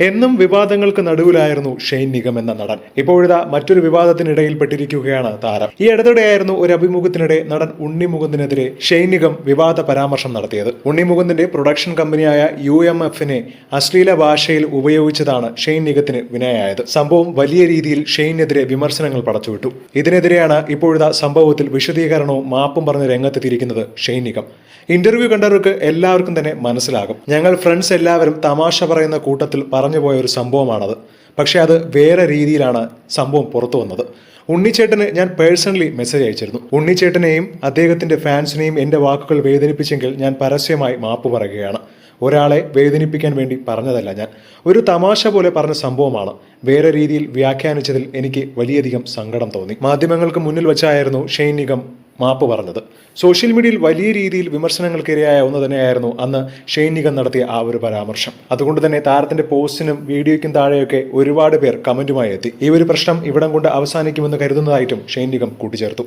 എന്നും വിവാദങ്ങൾക്ക് നടുവിലായിരുന്നു ഷെയ്ൻ നിഗം എന്ന നടൻ. ഇപ്പോഴിതാ മറ്റൊരു വിവാദത്തിനിടയിൽപ്പെട്ടിരിക്കുകയാണ് താരം. ഈ അടുത്തിടെയായിരുന്നു ഒരു അഭിമുഖത്തിനിടെ നടൻ ഉണ്ണി മുകുന്ദിനെതിരെ ഷെയ്ൻ നിഗം വിവാദ പരാമർശം നടത്തിയത്. ഉണ്ണി മുകുന്ദിന്റെ പ്രൊഡക്ഷൻ കമ്പനിയായ യു എം എഫിനെ അശ്ലീല ഭാഷയിൽ ഉപയോഗിച്ചതാണ് ഷെയ്ൻ നിഗത്തിന് വിനയായത്. സംഭവം വലിയ രീതിയിൽ ഷെയ്നെതിരെ വിമർശനങ്ങൾ പടച്ചുവിട്ടു. ഇതിനെതിരെയാണ് ഇപ്പോഴത്തെ സംഭവത്തിൽ വിശദീകരണവും മാപ്പും പറഞ്ഞ് രംഗത്തെത്തിയിരിക്കുന്നത് ഷെയ്ൻ നിഗം. ഇന്റർവ്യൂ കണ്ടവർക്ക് എല്ലാവർക്കും തന്നെ മനസ്സിലാകും. ഞങ്ങൾ ഫ്രണ്ട്സ് എല്ലാവരും തമാശ പറയുന്ന കൂട്ടത്തിൽ പറഞ്ഞു പോയ ഒരു സംഭവമാണത്. പക്ഷേ അത് വേറെ രീതിയിലാണ് സംഭവം പുറത്തു വന്നത്. ഉണ്ണിച്ചേട്ടന് ഞാൻ പേഴ്സണലി മെസ്സേജ് അയച്ചിരുന്നു. ഉണ്ണിച്ചേട്ടനെയും അദ്ദേഹത്തിന്റെ ഫാൻസിനെയും എന്റെ വാക്കുകൾ വേദനിപ്പിച്ചെങ്കിൽ ഞാൻ പരസ്യമായി മാപ്പ് പറയുകയാണ്. ഒരാളെ വേദനിപ്പിക്കാൻ വേണ്ടി പറഞ്ഞതല്ല ഞാൻ. ഒരു തമാശ പോലെ പറഞ്ഞ സംഭവമാണ്. വേറെ രീതിയിൽ വ്യാഖ്യാനിച്ചതിൽ എനിക്ക് വലിയധികം സങ്കടം തോന്നി. മാധ്യമങ്ങൾക്ക് മുന്നിൽ വെച്ചായിരുന്നു ഷെയ്ൻ നിഗം മാപ്പ് പറഞ്ഞത്. സോഷ്യൽ മീഡിയയിൽ വലിയ രീതിയിൽ വിമർശനങ്ങൾക്കിരയായ ഒന്ന് തന്നെയായിരുന്നു അന്ന് നിഗം നടത്തിയ ആ ഒരു പരാമർശം. അതുകൊണ്ട് തന്നെ താരത്തിന്റെ പോസ്റ്റിനും വീഡിയോയ്ക്കും താഴെയൊക്കെ ഒരുപാട് പേർ കമന്റുമായി എത്തി. ഈ ഒരു പ്രശ്നം ഇവിടം കൊണ്ട് അവസാനിക്കുമെന്ന് കരുതുന്നതായിട്ടും നിഗം കൂട്ടിച്ചേർത്തു.